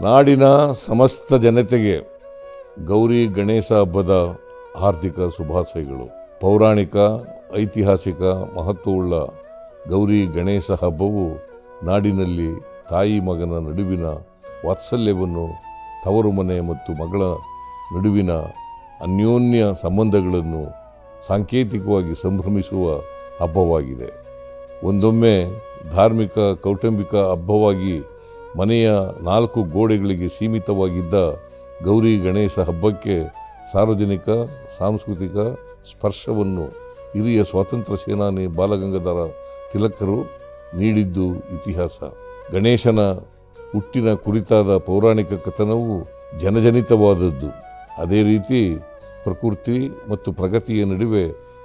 ನಾಡಿನ ಸಮಸ್ತ ಜನತೆಗೆ ಗೌರಿ ಗಣೇಶ ಹಬ್ಬದ ಹಾರ್ದಿಕ ಶುಭಾಶಯಗಳು. ಪೌರಾಣಿಕ, ಐತಿಹಾಸಿಕ ಮಹತ್ವವುಳ್ಳ ಗೌರಿ ಗಣೇಶ ಹಬ್ಬವು ನಾಡಿನಲ್ಲಿ ತಾಯಿ ಮಗನ ನಡುವಿನ ವಾತ್ಸಲ್ಯವನ್ನು ತವರು ಮನೆ ಮತ್ತು ಮಗಳ ನಡುವಿನ ಅನ್ಯೋನ್ಯ ಸಂಬಂಧಗಳನ್ನು ಸಾಂಕೇತಿಕವಾಗಿ ಸಂಭ್ರಮಿಸುವ ಹಬ್ಬವಾಗಿದೆ. ಒಂದೊಮ್ಮೆ ಧಾರ್ಮಿಕ, ಕೌಟುಂಬಿಕ ಹಬ್ಬವಾಗಿ ಮನೆಯ ನಾಲ್ಕು ಗೋಡೆಗಳಿಗೆ ಸೀಮಿತವಾಗಿದ್ದ ಗೌರಿ ಗಣೇಶ ಹಬ್ಬಕ್ಕೆ ಸಾರ್ವಜನಿಕ, ಸಾಂಸ್ಕೃತಿಕ ಸ್ಪರ್ಶವನ್ನು ಹಿರಿಯ ಸ್ವಾತಂತ್ರ್ಯ ಸೇನಾನಿ ಬಾಲಗಂಗಾಧರ ತಿಲಕರು ನೀಡಿದ್ದು ಇತಿಹಾಸ. ಗಣೇಶನ ಹುಟ್ಟಿನ ಕುರಿತಾದ ಪೌರಾಣಿಕ ಕಥನವು ಜನಜನಿತವಾದದ್ದು. ಅದೇ ರೀತಿ ಪ್ರಕೃತಿ ಮತ್ತು ಪ್ರಗತಿಯ ನಡುವೆ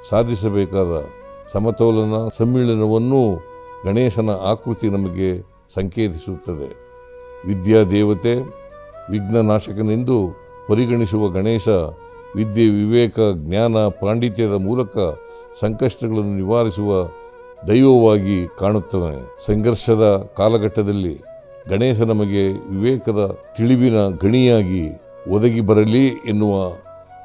ಸಾಧಿಸಬೇಕಾದ ಸಮತೋಲನ ಸಮ್ಮಿಳನವನ್ನು ಗಣೇಶನ ಆಕೃತಿ ನಮಗೆ ಸಂಕೇತಿಸುತ್ತದೆ. ವಿದ್ಯಾ ದೇವತೆ, ವಿಘ್ನನಾಶಕನೆಂದು ಪರಿಗಣಿಸುವ ಗಣೇಶ, ವಿದ್ಯೆ, ವಿವೇಕ, ಜ್ಞಾನ, ಪಾಂಡಿತ್ಯದ ಮೂಲಕ ಸಂಕಷ್ಟಗಳನ್ನು ನಿವಾರಿಸುವ ದೈವವಾಗಿ ಕಾಣುತ್ತಾನೆ ಸಂಘರ್ಷದ ಕಾಲಘಟ್ಟದಲ್ಲಿ ಗಣೇಶ ನಮಗೆ ವಿವೇಕದ ತಿಳಿವಿನ ಗಣಿಯಾಗಿ ಒದಗಿ ಬರಲಿ ಎನ್ನುವ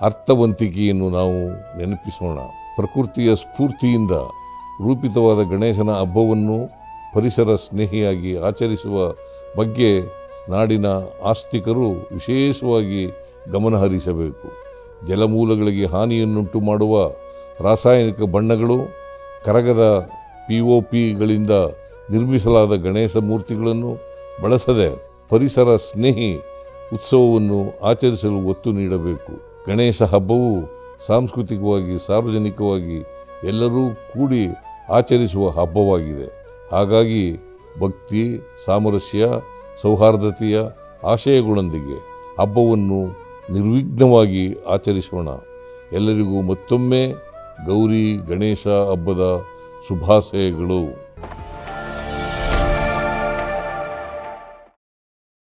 ಅರ್ಥವಂತಿಕೆಯನ್ನು ನಾವು ನೆನಪಿಸೋಣ. ಪ್ರಕೃತಿಯ ಸ್ಫೂರ್ತಿಯಿಂದ ರೂಪಿತವಾದ ಗಣೇಶನ ಹಬ್ಬವನ್ನು ಪರಿಸರ ಸ್ನೇಹಿಯಾಗಿ ಆಚರಿಸುವ ಬಗ್ಗೆ ನಾಡಿನ ಆಸ್ತಿಕರು ವಿಶೇಷವಾಗಿ ಗಮನಹರಿಸಬೇಕು ಜಲಮೂಲಗಳಿಗೆ ಹಾನಿಯನ್ನುಂಟು ಮಾಡುವ ರಾಸಾಯನಿಕ ಬಣ್ಣಗಳು, ಕರಗದ ಪಿ ಒ ಪಿಗಳಿಂದ ನಿರ್ಮಿಸಲಾದ ಗಣೇಶ ಮೂರ್ತಿಗಳನ್ನು ಬಳಸದೆ ಪರಿಸರ ಸ್ನೇಹಿ ಉತ್ಸವವನ್ನು ಆಚರಿಸಲು ಒತ್ತು ನೀಡಬೇಕು. ಗಣೇಶ ಹಬ್ಬವು ಸಾಂಸ್ಕೃತಿಕವಾಗಿ ಸಾರ್ವಜನಿಕವಾಗಿ ಎಲ್ಲರೂ ಕೂಡಿ ಆಚರಿಸುವ ಹಬ್ಬವಾಗಿದೆ. ಹಾಗಾಗಿ ಭಕ್ತಿ ಸಾಮರಸ್ಯ ಸೌಹಾರ್ದತೆಯ ಆಶಯಗಳೊಂದಿಗೆ ಹಬ್ಬವನ್ನು ನಿರ್ವಿಘ್ನವಾಗಿ ಆಚರಿಸೋಣ. ಎಲ್ಲರಿಗೂ ಮತ್ತೊಮ್ಮೆ ಗೌರಿ ಗಣೇಶ ಹಬ್ಬದ ಶುಭಾಶಯಗಳು.